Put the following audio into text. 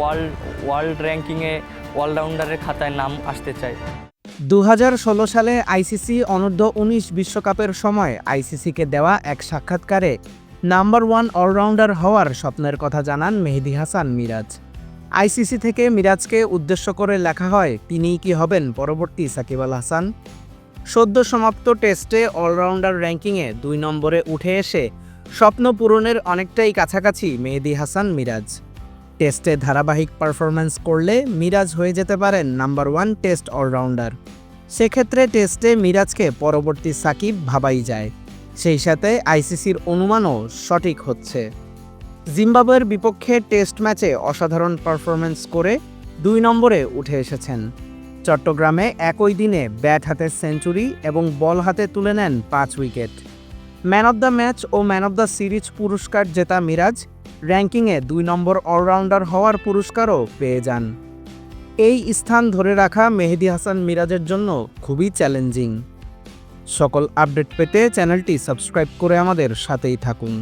World world র্যাঙ্কিংয়ে অলরাউন্ডারের খাতায় নাম আসতে চাই দু হাজার ষোলো সালে আইসিসি অনূর্ধ্ব উনিশ বিশ্বকাপের সময় আইসিসিকে দেওয়া এক সাক্ষাৎকারে নাম্বার ওয়ান অলরাউন্ডার হওয়ার স্বপ্নের কথা জানান মেহেদি হাসান মিরাজ। আইসিসি থেকে মিরাজকে উদ্দেশ্য করে লেখা হয়, তিনিই কি হবেন? পরবর্তী সাকিব আল হাসান। সদ্য সমাপ্ত টেস্টে অলরাউন্ডার র্যাঙ্কিংয়ে দুই নম্বরে উঠে এসে স্বপ্ন পূরণের অনেকটাই কাছাকাছি মেহেদি হাসান মিরাজ। টেস্টে ধারাবাহিক পারফরম্যান্স করলে মিরাজ হয়ে যেতে পারেন নাম্বার ওয়ান টেস্ট অলরাউন্ডার। সেক্ষেত্রে টেস্টে মিরাজকে পরবর্তী সাকিব ভাবাই যায়। সেই সাথে আইসিসির অনুমানও সঠিক হচ্ছে। জিম্বাবুয়ের বিপক্ষে টেস্ট ম্যাচে অসাধারণ পারফরম্যান্স করে দুই নম্বরে উঠে এসেছেন। চট্টগ্রামে একই দিনে ব্যাট হাতে সেঞ্চুরি এবং বল হাতে তুলে নেন পাঁচ wicket. Man of the match O man of the series পুরস্কার জেতা মিরাজ, র্যাঙ্কিংয়ে দুই নম্বর অলরাউন্ডার হওয়ার পুরস্কারও পেয়ে যান। এই স্থান ধরে রাখা মেহেদি হাসান মিরাজের জন্য খুবই চ্যালেঞ্জিং। সকল আপডেট পেতে চ্যানেলটি সাবস্ক্রাইব করে আমাদের সাথেই থাকুন।